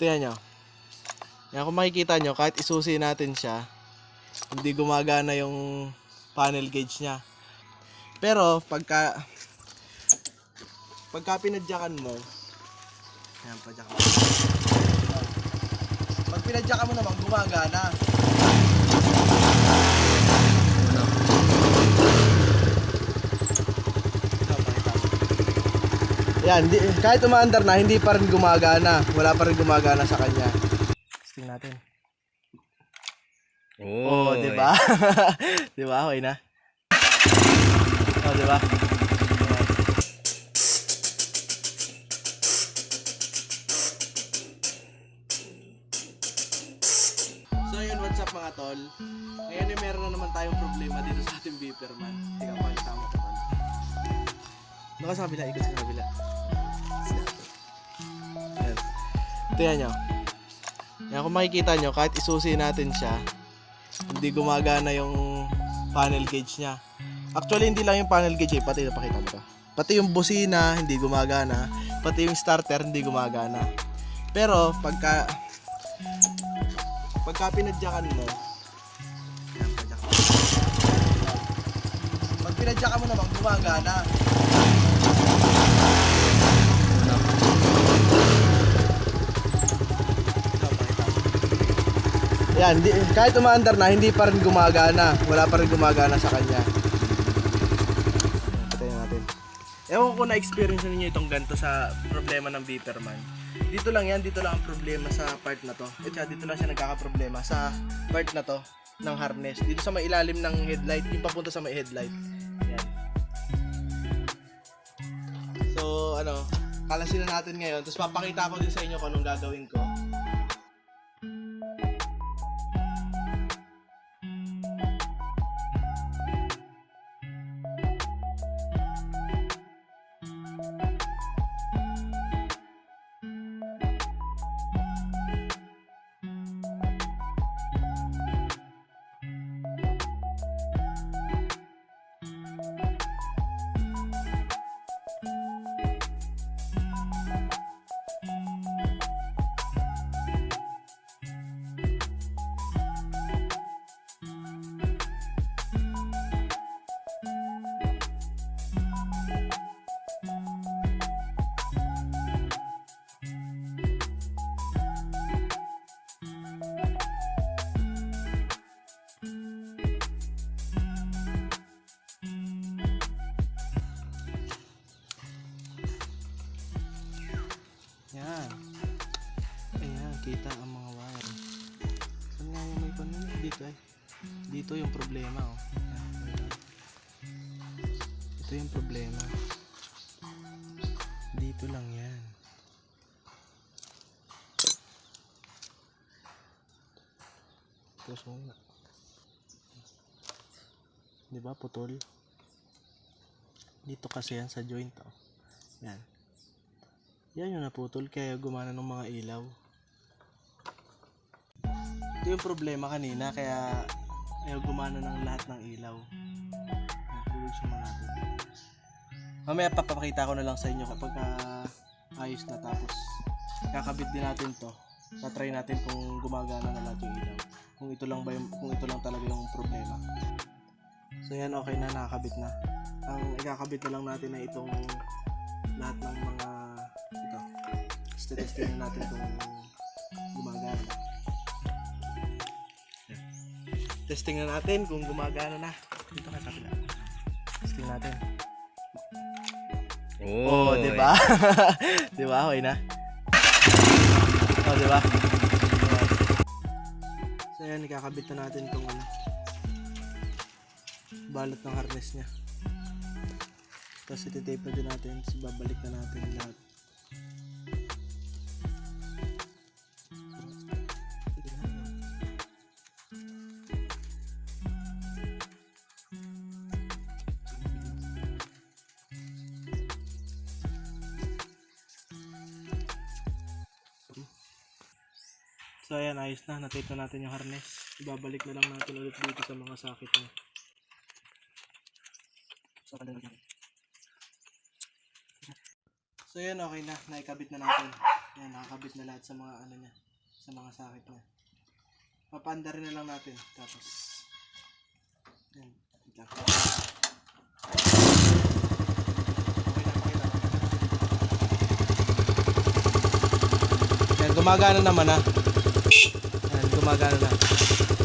Tingnan nyo. Yan, kung makikita nyo, kahit isusi natin siya, hindi gumagana yung panel gauge niya. Pero, pagka, pagka pinadyakan mo, ayan, padyakan mo. Pag pinadyakan mo naman, gumagana. Ito, pakita ko. Yan, di, kahit umaandar na, hindi pa rin gumagana. Wala pa rin gumagana sa kanya. Testing natin. Oh, di ba? di ba? Okay na. Oh, di ba? So yun, what's up mga tol? Ngayon eh, meron na naman tayong problema dito sa ating beeper man. Pakita mo ko Baka sa kabila, ikot sa kabila. Ayan. Tingnan nyo. Yan, kung makikita nyo, kahit isusi natin siya, hindi gumagana yung panel gauge niya. Actually, hindi lang yung panel gauge eh, pati napakita mo to. Pati yung busina, hindi gumagana. Pati yung starter, hindi gumagana. Pero, pagka pagka pinadyakan mo, yan, padyakan mo. Pag pinadyakan mo naman, gumagana. Yan, di, kahit umaandar na, hindi pa rin gumagana. Wala pa rin gumagana sa kanya. Patayin natin. Ewan ko na-experience ninyo itong ganito sa problema ng beeper man. Dito lang yan, dito lang ang problema sa part na to. At saka dito lang siya nagkakaproblema sa part na to ng harness. Dito sa may ilalim ng headlight, yung papunta sa may headlight. Yan. So, ano, kalasin na natin ngayon. Tapos papakita ko din sa inyo kung anong gagawin ko. Ayan, kita ang mga wire. Saan nga yung may panin? Dito eh. Dito yung problema oh. Ito yung problema. Dito lang yan. Tapos mo nga. Di ba putol? Dito kasi yan sa joint oh. Yan. Yan yung naputol kaya gumana ng mga ilaw. Ito yung problema kanina kaya ayaw gumana ng lahat ng ilaw. Naglulusyo mo natin. Mamaya papapakita ko na lang sa inyo kapag ah, ayos na tapos kakabit din natin to. Tatry natin kung gumagana na lahat yung ilaw. Kung ito lang ba yung, kung ito lang talaga yung problema. So yan okay na nakakabit na. Ang ikakabit na lang natin ay itong lahat ng mga ito. Gusto testing natin kung Testing na natin kung gumagana na. Dito ka sa kabila. Testing natin. Oh, di ba? di ba? Okay na. Oh, di ba? Ayan. So yan, ikakabit na natin tong ano. Balot ng harness niya. Tapos iti-tape na din natin. Tapos babalik na natin lahat. So ayan, ayos na. Natape na natin yung harness. Ibabalik na lang natin ulit dito sa mga sakit niya. So. So yan, okay na. Naikabit na natin. Ayan, nakakabit na lahat sa mga ano niya, sa mga sakit niya. Papaanda rin na lang natin. Tapos, ayan, ko. Ayan, gumagana naman ha. 曲がらな。